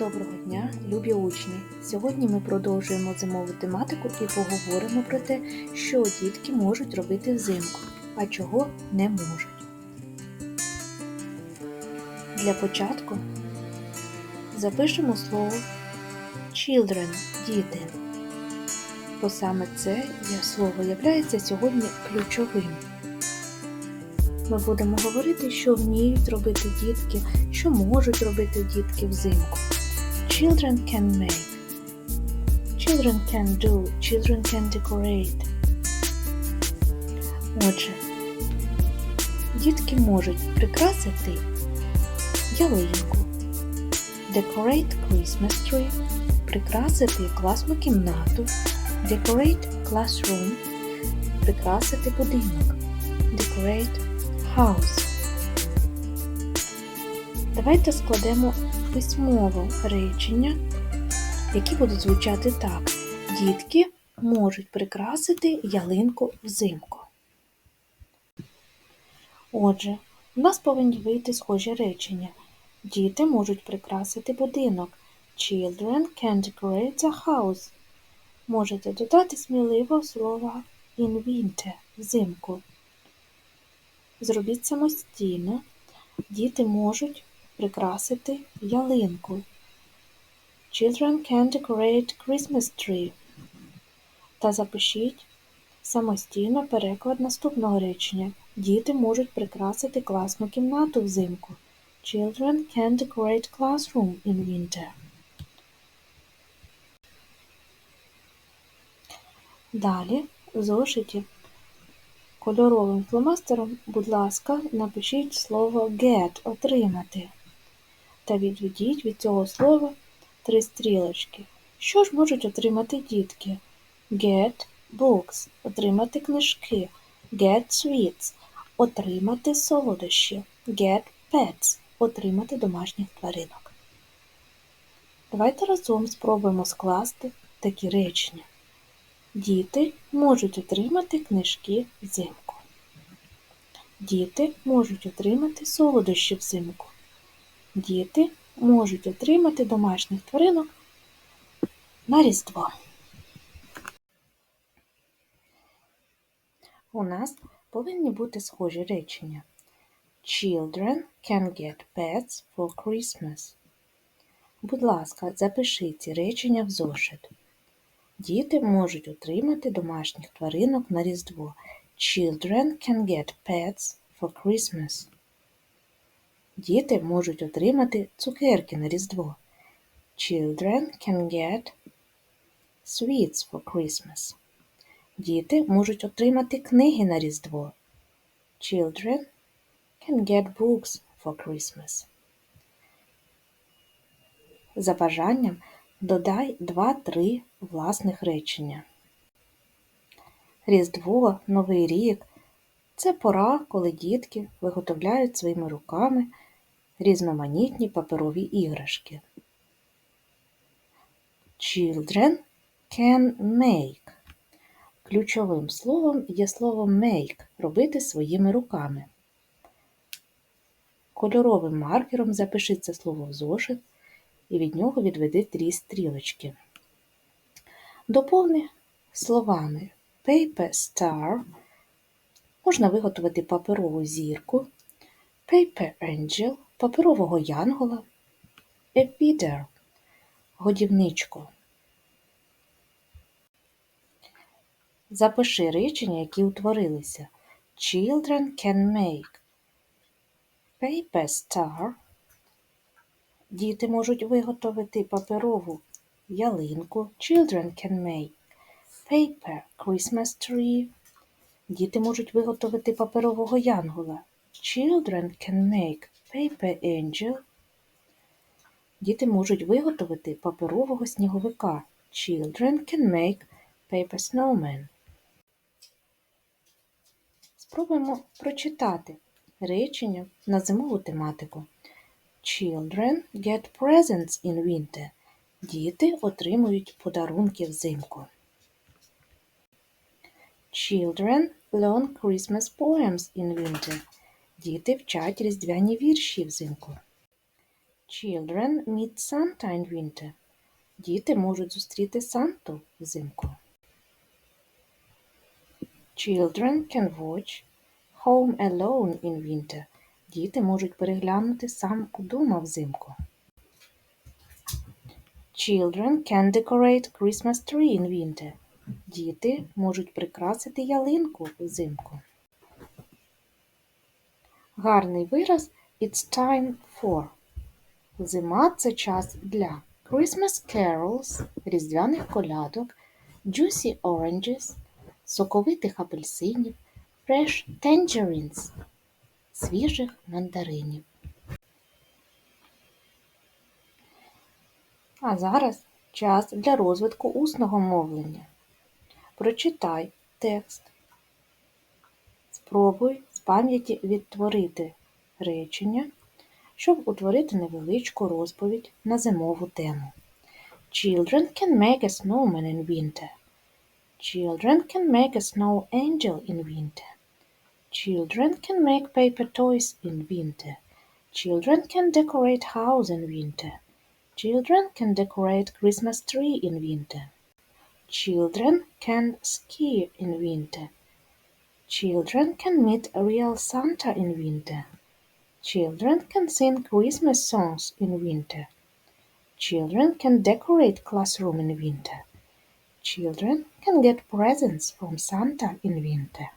Доброго дня, любі учні! Сьогодні ми продовжуємо зимову тематику і поговоримо про те, що дітки можуть робити взимку, а чого не можуть. Для початку запишемо слово children діти. Бо саме це слово є сьогодні ключовим. Ми будемо говорити, що вміють робити дітки, що можуть робити дітки взимку. Children can make. Children can do. Children can decorate. Отже, дітки можуть прикрасити ялинку. Decorate Christmas tree. Прикрасити класну кімнату. Decorate classroom. Прикрасити будинок. Decorate house. Давайте складемо письмово речення, які будуть звучати так. Дітки можуть прикрасити ялинку взимку. Отже, у нас повинні вийти схожі речення. Діти можуть прикрасити будинок. Children can decorate a house. Можете додати сміливо слова in winter взимку. Зробіть самостійно. Діти можуть прикрасити ялинку. Children can decorate Christmas tree. Та запишіть самостійно переклад наступного речення. Діти можуть прикрасити класну кімнату взимку. Children can decorate classroom in winter. Далі в зошиті Кольоровим фломастером, будь ласка, напишіть слово get отримати та відведіть від цього слова три стрілочки. Що ж можуть отримати дітки? Get books отримати книжки, get sweets отримати солодощі, get pets отримати домашніх тваринок. Давайте разом спробуємо скласти такі речення. Діти можуть отримати книжки взимку. Діти можуть отримати солодощі взимку. Діти можуть отримати домашніх тваринок на Різдво. У нас повинні бути схожі речення. Children can get pets for Christmas. Будь ласка, запишіть речення в зошит. Діти можуть отримати домашніх тваринок на Різдво. Children can get pets for Christmas. Діти можуть отримати цукерки на Різдво. Children can get sweets for Christmas. Діти можуть отримати книги на Різдво. Children can get books for Christmas. За бажанням Додай два-три власних речення. Різдво, Новий рік це пора, коли дітки виготовляють своїми руками різноманітні паперові іграшки. Children can make. Ключовим словом є слово make робити своїми руками. Кольоровим маркером запиши це слово в зошит і від нього відведи три стрілочки. Доповни словами Paper Star можна виготовити паперову зірку, Paper Angel паперового янгола, A feeder годівничку. Запиши речення, які утворилися. Children can make paper star Діти можуть виготовити паперову ялинку. Children can make paper Christmas tree. Діти можуть виготовити паперового янгола. Children can make paper angel. Діти можуть виготовити паперового сніговика. Children can make paper snowman. Спробуємо прочитати речення на зимову тематику. Children get presents in winter. Діти отримують подарунки взимку. Children learn Christmas poems in winter. Діти вчать різдвяні вірші взимку. Children meet Santa in winter. Діти можуть зустріти Санту взимку. Children can watch Home Alone in winter. Діти можуть переглянути сам удома взимку. Children can decorate Christmas tree in winter. Діти можуть прикрасити ялинку взимку. Гарний вираз It's time for. Зима це час для Christmas carols, різдвяних колядок, juicy oranges, соковитих апельсинів, fresh tangerines, свіжих мандаринів. А зараз час для розвитку усного мовлення. Прочитай текст. Спробуй пам'яті відтворити речення, щоб утворити невеличку розповідь на зимову тему. Children can make a snowman in winter. Children can make a snow angel in winter. Children can make paper toys in winter. Children can decorate house in winter. Children can decorate Christmas tree in winter. Children can ski in winter. Children can meet a real Santa in winter. Children can sing Christmas songs in winter. Children can decorate classroom in winter. Children can get presents from Santa in winter.